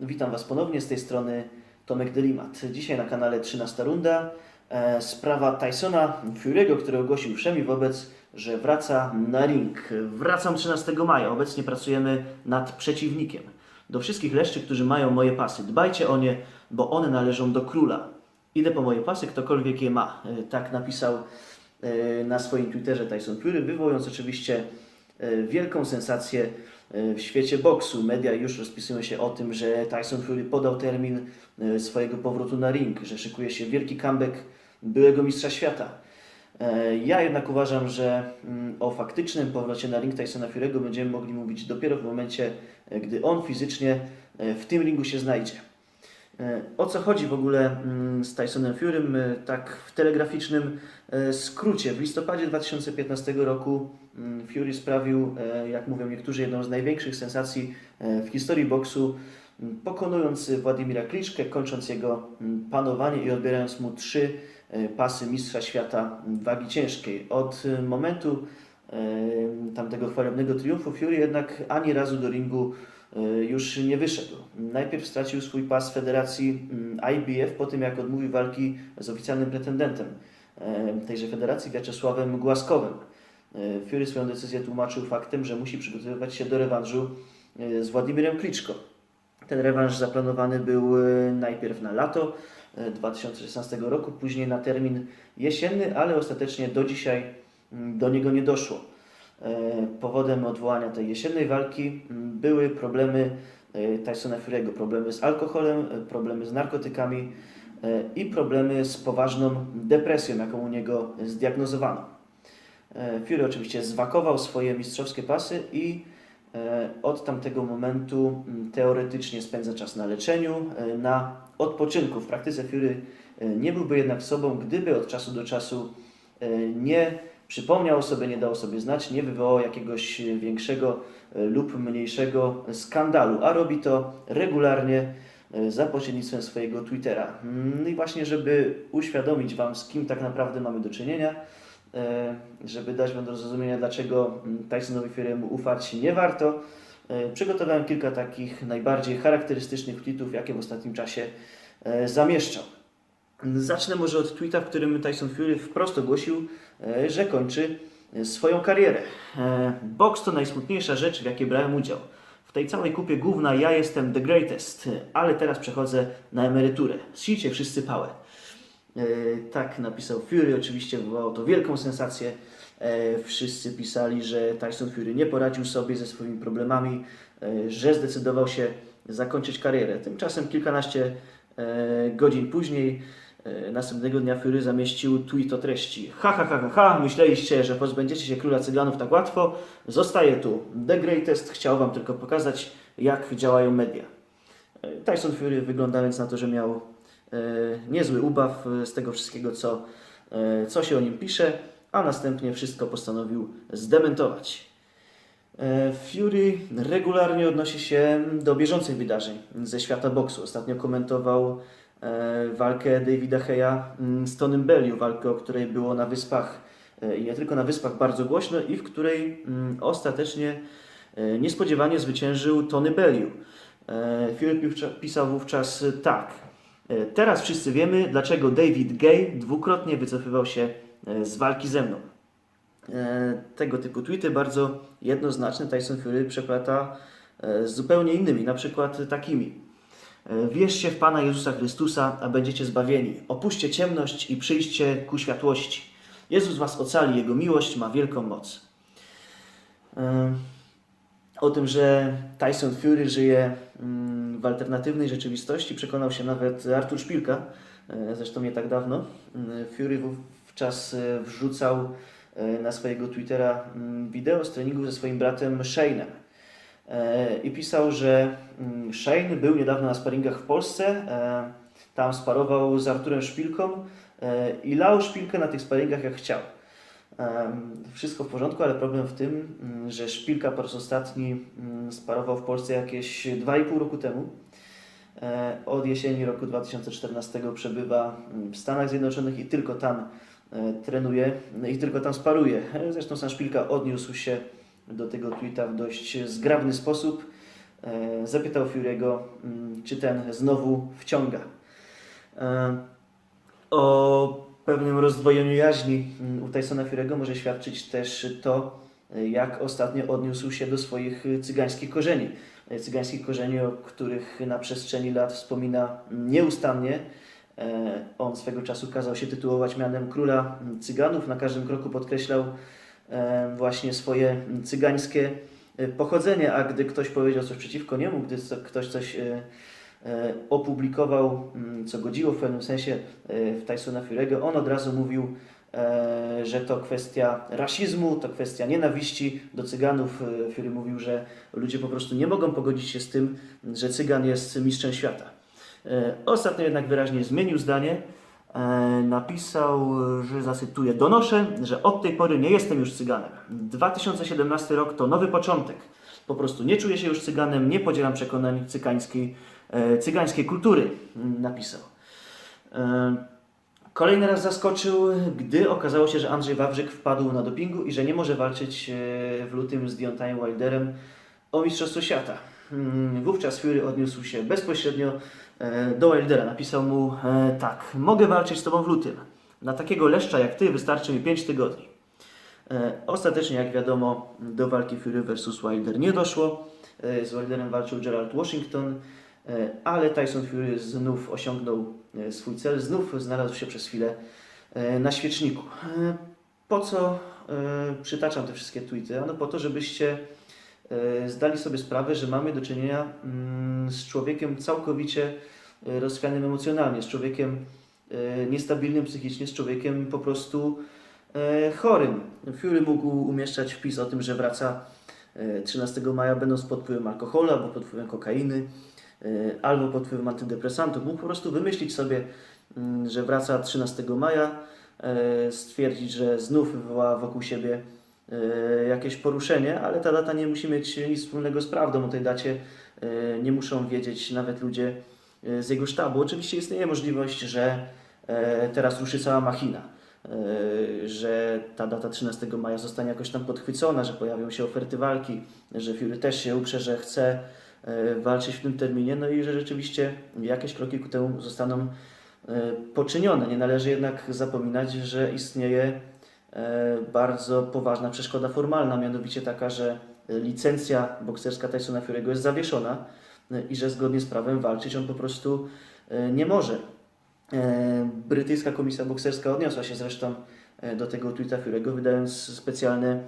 Witam Was ponownie z tej strony Tomek Delimat. Dzisiaj na kanale 13 runda. E, sprawa Tysona Fury'ego, który ogłosił wszemi wobec, że wraca na ring. Wracam 13 maja. Obecnie pracujemy nad przeciwnikiem. Do wszystkich leszczy, którzy mają moje pasy, dbajcie o nie, bo one należą do króla. Idę po moje pasy, ktokolwiek je ma. E, Tak napisał e, na swoim Twitterze Tyson Fury, wywołując oczywiście e, wielką sensację w świecie boksu. Media już rozpisują się o tym, że Tyson Fury podał termin e, swojego powrotu na ring, że szykuje się wielki comeback byłego mistrza świata. E, Ja jednak uważam, że mm, o faktycznym powrocie na ring Tysona Fury'ego będziemy mogli mówić dopiero w momencie, e, gdy on fizycznie e, w tym ringu się znajdzie. E, O co chodzi w ogóle mm, z Tysonem Furym? E, Tak w telegraficznym e, skrócie. W listopadzie 2015 roku mm, Fury sprawił, jak mówią niektórzy, jedną z największych sensacji w historii boksu, m, pokonując Władimira Kliczkę, kończąc jego mm, panowanie i odbierając mu trzy pasy mistrza świata wagi ciężkiej. Od momentu tamtego chwalebnego triumfu Fury jednak ani razu do ringu e, już nie wyszedł. Najpierw stracił swój pas federacji mm, IBF po tym, jak odmówił walki z oficjalnym pretendentem tejże federacji, Wiaczesławem Głaskowym. E, Fury swoją decyzję tłumaczył faktem, że musi przygotowywać się do rewanżu e, z Władimirem Kliczko. Ten rewanż zaplanowany był najpierw na lato e, 2016 roku, później na termin jesienny, ale ostatecznie do dzisiaj mm, do niego nie doszło. E, Powodem odwołania tej jesiennej walki mm, były problemy e, Tysona Fury'ego, problemy z alkoholem, e, problemy z narkotykami i problemy z poważną depresją, jaką u niego zdiagnozowano. Fury oczywiście zwakował swoje mistrzowskie pasy i od tamtego momentu mm, teoretycznie spędza czas na leczeniu, na odpoczynku. W praktyce Fury nie byłby jednak sobą, gdyby od czasu do czasu nie przypomniał sobie, nie dał sobie znać, nie wywołał jakiegoś większego e, lub mniejszego skandalu, a robi to regularnie e, za pośrednictwem swojego Twittera. Mm, I właśnie, żeby uświadomić Wam, z kim tak naprawdę mamy do czynienia, e, żeby dać Wam do zrozumienia, dlaczego mm, Tysonowi Fury'emu ufać nie warto, przygotowałem kilka takich najbardziej charakterystycznych tweetów, jakie w ostatnim czasie zamieszczał. Zacznę może od tweeta, w którym Tyson Fury wprost ogłosił, e, że kończy e, swoją karierę. E, Boks to najsmutniejsza rzecz, w jakiej brałem udział. W tej całej kupie główna ja jestem the greatest, ale teraz przechodzę na emeryturę. Zsijcie wszyscy pałę. Tak napisał Fury, oczywiście wywołało to wielką sensację. Wszyscy pisali, że Tyson Fury nie poradził sobie ze swoimi problemami, że zdecydował się zakończyć karierę. Tymczasem kilkanaście godzin później, następnego dnia Fury zamieścił tweet o treści. Ha, ha, ha, ha, ha, myśleliście, że pozbędziecie się króla cyganów tak łatwo? Zostaje tu. The Greatest chciał Wam tylko pokazać, jak działają media. E, Tyson Fury wygląda więc na to, że miał e, niezły ubaw e, z tego wszystkiego, co, e, co się o nim pisze, a następnie wszystko postanowił zdementować. E, Fury regularnie odnosi się do bieżących wydarzeń ze świata boksu. Ostatnio komentował e, walkę Davida Heya mm, z Tonym Bellew, walkę, o której było na wyspach e, i nie tylko na wyspach bardzo głośno i w której mm, ostatecznie e, niespodziewanie zwyciężył Tony. E, Fury piwcza- pisał wówczas tak. E, Teraz wszyscy wiemy, dlaczego David Gay dwukrotnie wycofywał się e, z walki ze mną. E, tego typu tweety bardzo jednoznaczne Tyson Fury przeplata e, z zupełnie innymi, na przykład takimi. E, Wierzcie w Pana Jezusa Chrystusa, a będziecie zbawieni. Opuśćcie ciemność i przyjdźcie ku światłości. Jezus Was ocali, Jego miłość ma wielką moc. O tym, że Tyson Fury żyje mm, w alternatywnej rzeczywistości, przekonał się nawet Artur Szpilka, e, zresztą nie tak dawno. Mm, Fury wówczas e, wrzucał na swojego Twittera mm, wideo z treningu ze swoim bratem Shane'em. E, I pisał, że mm, Shane był niedawno na sparingach w Polsce, e, tam sparował z Arturem Szpilką e, i lał Szpilkę na tych sparingach jak chciał. Wszystko w porządku, ale problem w tym, mm, że Szpilka po raz ostatni mm, sparował w Polsce jakieś 2,5 roku temu. Od jesieni roku 2014 przebywa w Stanach Zjednoczonych i tylko tam trenuje no i tylko tam sparuje. Zresztą sam Szpilka odniósł się do tego tweeta w dość zgrabny sposób. e, zapytał Fury'ego, mm, czy ten znowu wciąga. E, O pewnym rozdwojeniu jaźni mm, u Tysona Fury'ego może świadczyć też to, jak ostatnio odniósł się do swoich cygańskich korzeni. E, Cygańskich korzeni, o których na przestrzeni lat wspomina nieustannie. On swego czasu kazał się tytułować mianem króla mm, cyganów. Na każdym kroku podkreślał właśnie swoje cygańskie e, pochodzenie, a gdy ktoś powiedział coś przeciwko niemu, gdy ktoś coś e, e, opublikował, mm, co godziło w pewnym sensie w Tysona Fury'ego, on od razu mówił, że to kwestia rasizmu, to kwestia nienawiści do cyganów. Fury mówił, że ludzie po prostu nie mogą pogodzić się z tym, że cygan jest mistrzem świata. Ostatnio jednak wyraźnie zmienił zdanie. E, Napisał, że zacytuję: Donoszę, że od tej pory nie jestem już cyganem. 2017 rok to nowy początek. Po prostu nie czuję się już cyganem, nie podzielam przekonań cygańskiej, e, cygańskiej kultury. mm, Napisał. E, Kolejny raz zaskoczył, gdy okazało się, że Andrzej Wawrzyk wpadł na dopingu i że nie może walczyć w lutym z Deontayem Wilderem o Mistrzostwo Świata. Mm, Wówczas Fury odniósł się bezpośrednio e, do Wildera. Napisał mu e, tak, mogę walczyć z Tobą w lutym. Na takiego leszcza jak Ty wystarczy mi 5 tygodni. E, Ostatecznie, jak wiadomo, do walki Fury vs. Wilder nie doszło. Z Wilderem walczył Gerald Washington, ale Tyson Fury znów osiągnął swój cel, znów znalazł się przez chwilę na świeczniku. Po co przytaczam te wszystkie tweety? Ano po to, żebyście zdali sobie sprawę, że mamy do czynienia mm, z człowiekiem całkowicie e, rozchwianym emocjonalnie, z człowiekiem e, niestabilnym psychicznie, z człowiekiem po prostu e, chorym. Fury mógł umieszczać wpis o tym, że wraca e, 13 maja będąc pod wpływem alkoholu albo pod wpływem kokainy, e, albo pod wpływem antydepresantów. Mógł po prostu wymyślić sobie, mm, że wraca 13 maja, e, stwierdzić, że znów wywoła wokół siebie e, jakieś poruszenie, ale ta data nie musi mieć nic wspólnego z prawdą. O tej dacie e, nie muszą wiedzieć nawet ludzie e, z jego sztabu. Oczywiście istnieje możliwość, że e, teraz ruszy cała machina, e, że ta data 13 maja zostanie jakoś tam podchwycona, że pojawią się oferty walki, że Fury też się uprze, że chce e, walczyć w tym terminie, no i że rzeczywiście jakieś kroki ku temu zostaną e, poczynione. Nie należy jednak zapominać, że istnieje e, bardzo poważna przeszkoda formalna, mianowicie taka, że licencja bokserska Tysona Fury'ego jest zawieszona e, i że zgodnie z prawem walczyć on po prostu e, nie może. E, Brytyjska Komisja Bokserska odniosła się zresztą e, do tego tweeta Fury'ego, wydając specjalne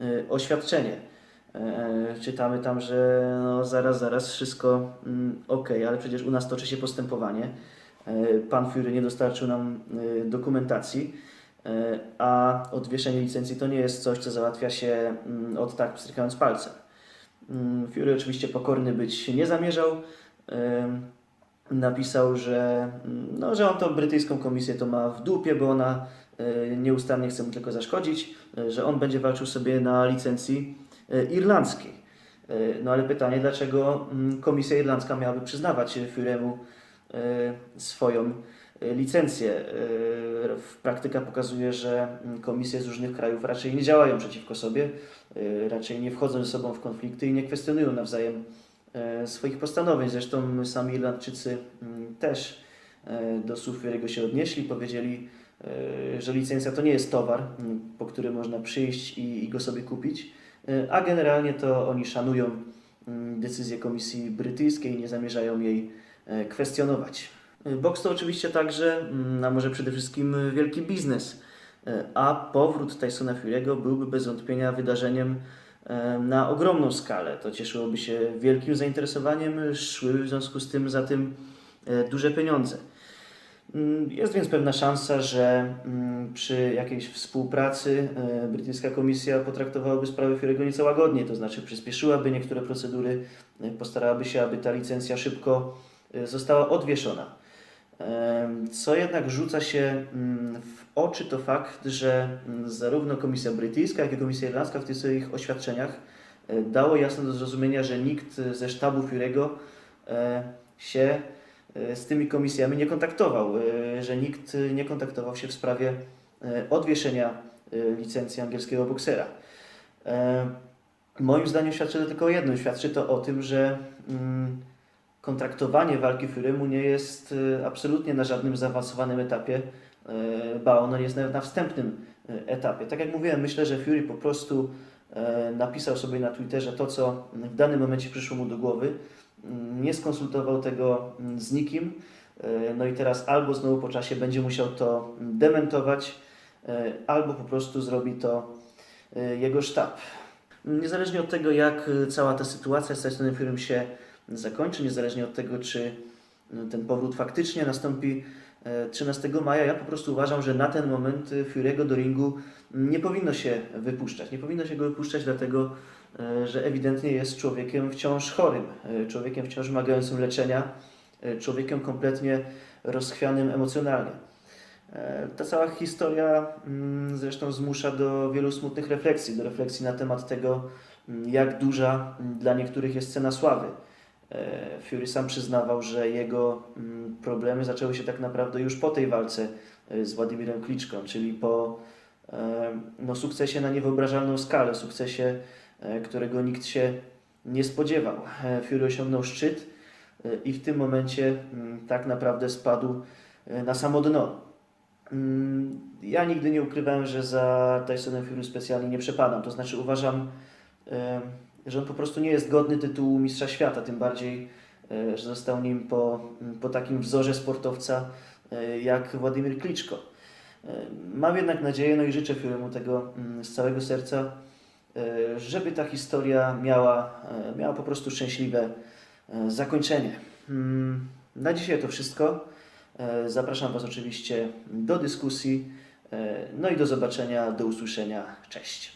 e, oświadczenie. E, Czytamy tam, że no zaraz, zaraz, wszystko mm, ok, ale przecież u nas toczy się postępowanie. E, Pan Fury nie dostarczył nam e, dokumentacji, e, a odwieszenie licencji to nie jest coś, co załatwia się mm, od tak, pstrykając palcem. Mm, Fury oczywiście pokorny być nie zamierzał. Em, Napisał, że, mm, no, że on tą brytyjską komisję to ma w dupie, bo ona e, nieustannie chce mu tylko zaszkodzić, e, że on będzie walczył sobie na licencji e, irlandzkiej. E, No ale pytanie, dlaczego komisja irlandzka miałaby przyznawać Furemu e, swoją e, licencję? E, w- Praktyka pokazuje, że komisje z różnych krajów raczej nie działają przeciwko sobie, e, raczej nie wchodzą ze sobą w konflikty i nie kwestionują nawzajem swoich postanowień. Zresztą sami Irlandczycy też do słów Fury'ego się odnieśli, powiedzieli, że licencja to nie jest towar, po który można przyjść i, i go sobie kupić, a generalnie to oni szanują decyzję Komisji Brytyjskiej i nie zamierzają jej kwestionować. Boks to oczywiście także, mm, a może przede wszystkim wielki biznes, e, a powrót Tysona Fury'ego byłby bez wątpienia wydarzeniem e, na ogromną skalę. To cieszyłoby się wielkim zainteresowaniem, szłyby w związku z tym za tym e, duże pieniądze. Mm, Jest więc pewna szansa, że mm, przy jakiejś współpracy brytyjska komisja potraktowałaby sprawę Fury'ego nieco łagodniej, to znaczy przyspieszyłaby niektóre procedury, postarałaby się, aby ta licencja szybko została odwieszona. Co jednak rzuca się mm, w oczy to fakt, że mm, zarówno Komisja Brytyjska, jak i Komisja Irlandzka w tych swoich oświadczeniach e, dało jasno do zrozumienia, że nikt ze sztabu Fury'ego e, się e, z tymi komisjami nie kontaktował, e, że nikt e, nie kontaktował się w sprawie e, odwieszenia e, licencji angielskiego boksera. E, Moim zdaniem świadczy to tylko o jednym. Świadczy to o tym, że mm, kontraktowanie walki Furymu nie jest y, absolutnie na żadnym zaawansowanym etapie, y, ba ono jest nawet na wstępnym y, etapie. Tak jak mówiłem, myślę, że Fury po prostu napisał sobie na Twitterze to, co w danym momencie przyszło mu do głowy. Mm, Nie skonsultował tego mm, z nikim. No i teraz albo znowu po czasie będzie musiał to mm, dementować, albo po prostu zrobi to jego sztab. Niezależnie od tego, jak cała ta sytuacja z Tysonem Furym się zakończy, niezależnie od tego, czy y, ten powrót faktycznie nastąpi e, 13 maja, ja po prostu uważam, że na ten moment y, Fury'ego do ringu nie powinno się wypuszczać. Nie powinno się go wypuszczać dlatego, e, że ewidentnie jest człowiekiem wciąż chorym, e, człowiekiem wciąż wymagającym leczenia, e, człowiekiem kompletnie rozchwianym emocjonalnie. E, Ta cała historia mm, zresztą zmusza do wielu smutnych refleksji, do refleksji na temat tego, mm, jak duża mm, dla niektórych jest cena sławy. E, Fury sam przyznawał, że jego mm, problemy zaczęły się tak naprawdę już po tej walce e, z Władimirem Kliczką, czyli po e, no, sukcesie na niewyobrażalną skalę, sukcesie, którego nikt się nie spodziewał. Fury osiągnął szczyt i w tym momencie mm, tak naprawdę spadł na samo dno. Mm, Ja nigdy nie ukrywałem, że za Tysonem Fury specjalnie nie przepadam. To znaczy uważam, że on po prostu nie jest godny tytułu mistrza świata, tym bardziej, e, że został nim po, po takim wzorze sportowca e, jak Władimir Kliczko. E, Mam jednak nadzieję, no i życzę Furymu tego mm, z całego serca, żeby ta historia miała, miała po prostu szczęśliwe zakończenie. Mm, Na dzisiaj to wszystko. Zapraszam Was oczywiście do dyskusji. No i do zobaczenia, do usłyszenia. Cześć.